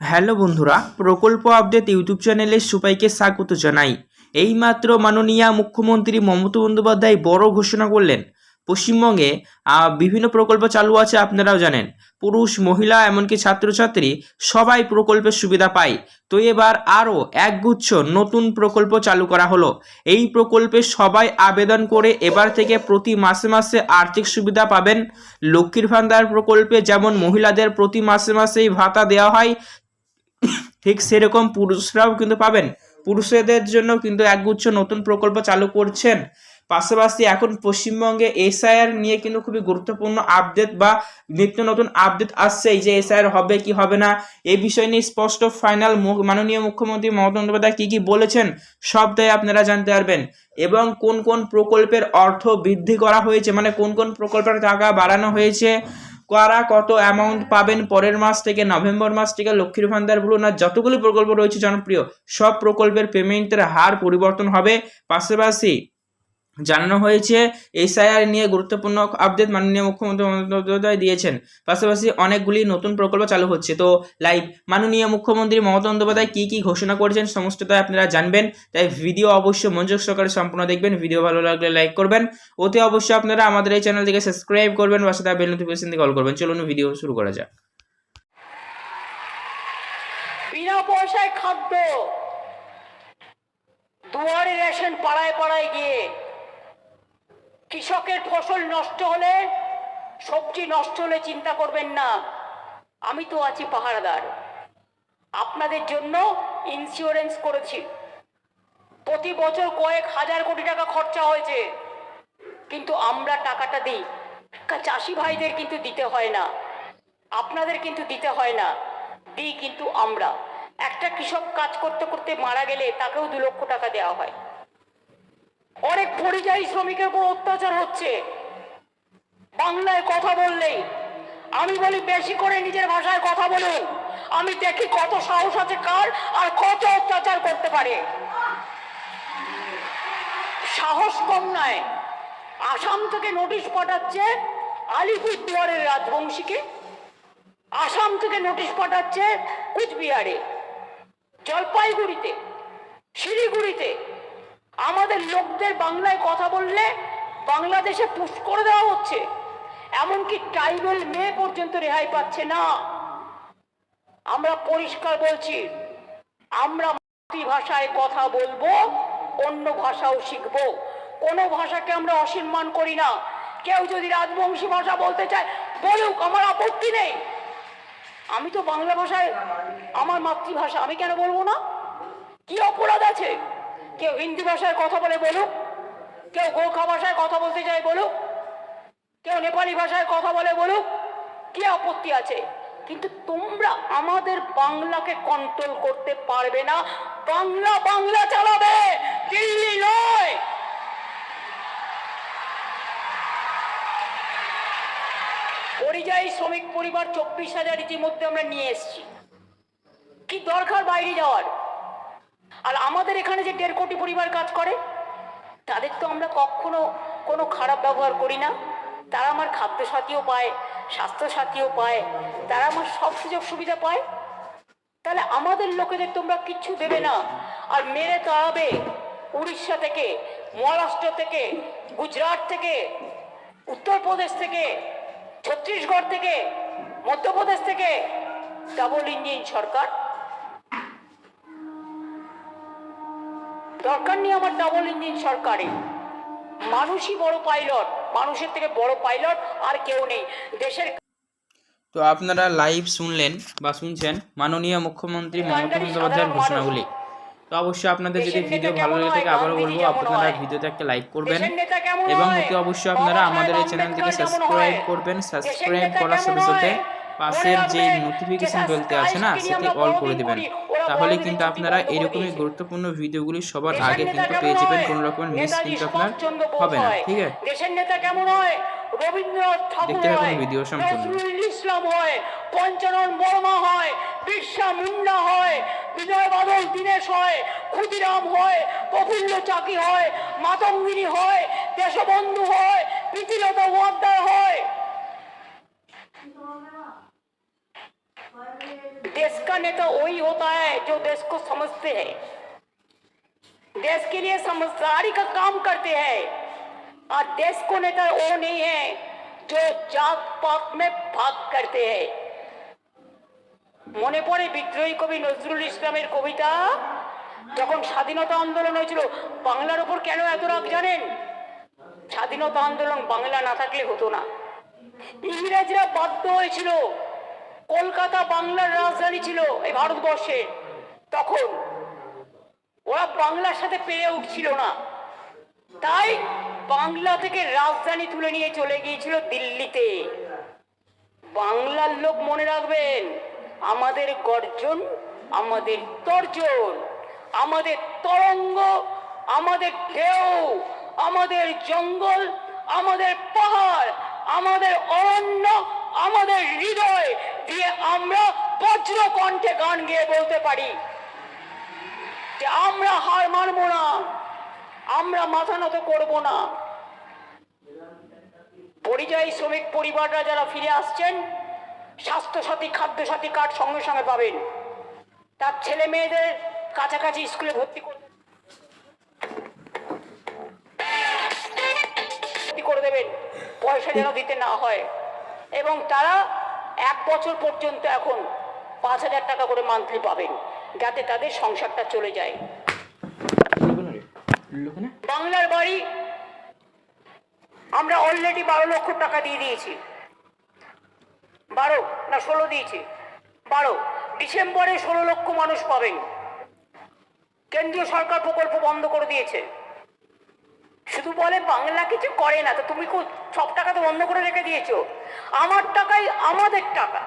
Hello বন্ধুরা, প্রকল্প update YouTube চ্যানেলে সবাইকে স্বাগত জানাই। এইমাত্র মাননীয় মুখ্যমন্ত্রী মমতা বন্দ্যোপাধ্যায় বড় ঘোষণা করলেন। পশ্চিমবঙ্গে বিভিন্ন প্রকল্প চালু আছে আপনারাও জানেন। পুরুষ, মহিলা, এমনকি ছাত্রছাত্রী সবাই প্রকল্পের সুবিধা পায়। তো এবার আরও একগুচ্ছ নতুন প্রকল্প চালু করা হলো। এই প্রকল্পে সবাই আবেদন করে এবার থেকে প্রতি মাসে মাসে আর্থিক সুবিধা পাবেন। লক্ষ্মীর ভান্ডার প্রকল্পে যেমন মহিলাদের প্রতি মাসে মাসেই ভাতা দেওয়া হয় ঠিক সেরকম পুরুষরাও কিন্তু পাবেন। পুরুষদের জন্য কিন্তু একগুচ্ছ নতুন প্রকল্প চালু করছেন। পাশাপাশি এখন পশ্চিমবঙ্গে এসআইআর নিয়ে কিন্তু খুবই গুরুত্বপূর্ণ আপডেট বা নিত্য নতুন আপডেট আসছে। যে এসআইআর হবে কি হবে না এই বিষয় নিয়ে স্পষ্ট ফাইনাল মাননীয় মুখ্যমন্ত্রী মমতা বন্দ্যোপাধ্যায় কি কি বলেছেন, সবটাই আপনারা জানতে পারবেন। এবং কোন কোন প্রকল্পের অর্থ বৃদ্ধি করা হয়েছে মানে কোন কোন প্রকল্পের টাকা বাড়ানো হয়েছে কারা কত অ্যামাউন্ট পাবেন পরের মাস থেকে নভেম্বর মাস থেকে লক্ষ্মীর ভান্ডার বলুন আর যতগুলি প্রকল্প রয়েছে জনপ্রিয়, সব প্রকল্পের পেমেন্টের হার পরিবর্তন হবে। পাশাপাশি জানানো হয়েছে, এসআইআর নিয়ে গুরুত্বপূর্ণ আপডেট মাননীয় মুখ্যমন্ত্রী মমতা বন্দ্যোপাধ্যায় দিয়েছেন। পাশাপাশি অনেকগুলি নতুন প্রকল্প চালু হচ্ছে। তো লাইভ মাননীয় মুখ্যমন্ত্রী মমতা বন্দ্যোপাধ্যায় কী কী ঘোষণা করেছেন সমস্তটাই আপনারা জানবেন। তাই ভিডিও অবশ্যই মনোযোগ সহকারে সম্পূর্ণ দেখবেন। ভিডিও ভালো লাগলে লাইক করবেন। অতি অবশ্যই আপনারা আমাদের এই চ্যানেলটিকে সাবস্ক্রাইব করবেন। বা সাথে বেল নোটিফিকেশন দিয়ে কল করবেন। চলুন ভিডিও শুরু করা যাক। বিনা পয়সায় খাদ্য। দুয়ারে রেশন পাড়ায় পাড়ায় গিয়ে কৃষকের ফসল নষ্ট হলে, সবজি নষ্ট হলে চিন্তা করবেন না। আমি তো আছি পাহারাদার। আপনাদের জন্য ইন্স্যুরেন্স করেছি। প্রতি বছর কয়েক হাজার কোটি টাকা খরচা হয়েছে। কিন্তু আমরা টাকাটা দিই। চাষি ভাইদের কিন্তু দিতে হয় না। আপনাদের কিন্তু দিতে হয় না। দিই কিন্তু আমরা। একটা কৃষক কাজ করতে করতে মারা গেলে তাকেও দু লক্ষ টাকা দেওয়া হয়। অনেক পরিযায়ী শ্রমিকের উপর অত্যাচার হচ্ছে। বাংলায় কথা বললেই, আমি বলি বেশি করে নিজের ভাষায় কথা বলুন। আমি দেখি কত সাহস আছে কার আর কত অত্যাচার করতে পারে। সাহস কম নয়। আসাম থেকে নোটিশ পাঠাচ্ছে আলিপুরদুয়ারের রাজবংশীকে। আসাম থেকে নোটিশ পাঠাচ্ছে কুচবিহারে। জলপাইগুড়িতে, শিলিগুড়িতে। আমাদের লোকদের বাংলায় কথা বললে বাংলাদেশে পুশ করে দেওয়া হচ্ছে। এমনকি ট্রাইবেল মেয়ে পর্যন্ত রেহাই পাচ্ছে না। আমরা পরিষ্কার বলছি, আমরা মাতৃভাষায় কথা বলব, অন্য ভাষাও শিখব। কোনো ভাষাকে আমরা অসম্মান করি না। কেউ যদি রাজবংশী ভাষা বলতে চায়, বলুক, আমার আপত্তি নেই। আমি তো বাংলা ভাষায়, আমার মাতৃভাষা, আমি কেন বলব না? কি অপরাধ আছে? কেউ হিন্দি ভাষায় কথা বলে বলুক, কেউ গোর্খা ভাষায় কথা বলতে চায় বলুক, কেউ নেপালি ভাষায় কথা বলে বলুক, কি আপত্তি আছে? কিন্তু তোমরা আমাদের বাংলাকে কন্ট্রোল করতে পারবে না। বাংলা বাংলা চালাবে, দিল্লি নয়। পরিযায়ী শ্রমিক পরিবার চব্বিশ হাজার ইতিমধ্যে আমরা নিয়ে এসেছি। কি দরকার বাইরে যাওয়ার? আর আমাদের এখানে যে দেড় কোটি পরিবার কাজ করে, তাদের তো আমরা কখনো কোনো খারাপ ব্যবহার করি না। তারা আমার খাদ্য সাথীও পায় স্বাস্থ্য সাথীও পায়, তারা আমার সব সুযোগ সুবিধা পায়। তাহলে আমাদের লোকেদের তোমরা কিচ্ছু দেবে না। আর মেরে তাড়াবে উড়িষ্যা থেকে, মহারাষ্ট্র থেকে, গুজরাট থেকে, উত্তরপ্রদেশ থেকে, ছত্তিশগড় থেকে, মধ্যপ্রদেশ থেকে ডাবল ইঞ্জিন সরকার। দরকার নেই আমার ডাবল ইঞ্জিন সরকারে। মানুষই বড় পাইলট মানুষের থেকে বড় পাইলট আর কেউ নেই। দেশের তো আপনারা লাইভ শুনলেন বা শুনছেন মাননীয় মুখ্যমন্ত্রী মমতা বন্দ্যোপাধ্যায়ের ঘোষণাগুলি। তো অবশ্যই আপনাদের যদি ভিডিও ভালো লেগে থাকে আবারও বলব আপনারা ভিডিওতে একটা লাইক করবেন এবং অতি অবশ্যই আপনারা আমাদের এই চ্যানেলটিকে সাবস্ক্রাইব করবেন সাবস্ক্রাইব করার সাথে সাথে? পাশের যে নোটিফিকেশন বেলতে আছে না সেটি অল করে দিবেন। তাহলে কিন্তু আপনারা এরকমই গুরুত্বপূর্ণ ভিডিওগুলি সবার আগে কিন্তু পেয়ে যাবেন কোনো রকমের মিস কিন্তু আপনার হবে না ঠিক আছে? দেশের নেতা কেমন হয়? রবীন্দ্রনাথ ঠাকুর হয়। ভিডিও সম্পূর্ণ। ইসলাম হয়। পঞ্চানন বর্মা হয়। হয়। বিজয় বাদল দীনেশ হয়। ক্ষুদিরাম হয়। প্রফুল্ল চাকি হয়। মাতঙ্গিনী হয়। দেশবন্ধু হয়। প্রীতিলতা হয়। देश का नेता वही होता है जो देश को समझते हैं देश के लिए समझदारी का काम करते हैं और देश को नेता वो नहीं है जो जात पात में भाग करते हैं মনে পড়ে বিদ্রোহী কবি নজরুল ইসলামের কবিতা যখন স্বাধীনতা আন্দোলন হয়েছিল বাংলার উপর কেন এত রাগ জানেন স্বাধীনতা আন্দোলন বাংলা না থাকলে হতো না ইংরেজরা বাধ্য হয়েছিল কলকাতা বাংলার রাজধানী ছিল এই ভারতবর্ষে। তখন ওরা বাংলার সাথে পেরে উঠছিল না। তাই বাংলা থেকে রাজধানী তুলে নিয়ে চলে গিয়েছিল দিল্লিতে। বাংলার লোক মনে রাখবেন, আমাদের গর্জন, আমাদের তর্জন, আমাদের তরঙ্গ, আমাদের ঢেউ, আমাদের জঙ্গল আমাদের পাহাড়, আমাদের অরণ্য, আমাদের হৃদয় দিয়ে আমরা বজ্র কণ্ঠে গান গেয়ে বলতে পারি যে আমরা হার মানবো না, আমরা মাথা নত করব না। পরিযায়ী শ্রমিক পরিবাররা যারা ফিরে আসছেন, স্বাস্থ্যসাথী, খাদ্যসাথী কার্ড সঙ্গে সঙ্গে পাবেন। তার ছেলে মেয়েদের কাছাকাছি স্কুলে ভর্তি করে পয়সা যেন দিতে না হয়। এবং তারা এক বছর পর্যন্ত এখন পাঁচ হাজার টাকা করে মান্থলি পাবেন যাতে তাদের সংসারটা চলে যায়। বাংলার বাড়ি আমরা অলরেডি বারো লক্ষ টাকা দিয়ে দিয়েছি। বারো না ষোলো দিয়েছি। বারো। ডিসেম্বরে ষোলো লক্ষ মানুষ পাবেন। কেন্দ্রীয় সরকার প্রকল্প বন্ধ করে দিয়েছে। শুধু বলে বাংলা কিছু করে না, তো তুমি সব টাকা তো বন্ধ করে রেখে দিয়েছ। আমার টাকাই আমাদের টাকা।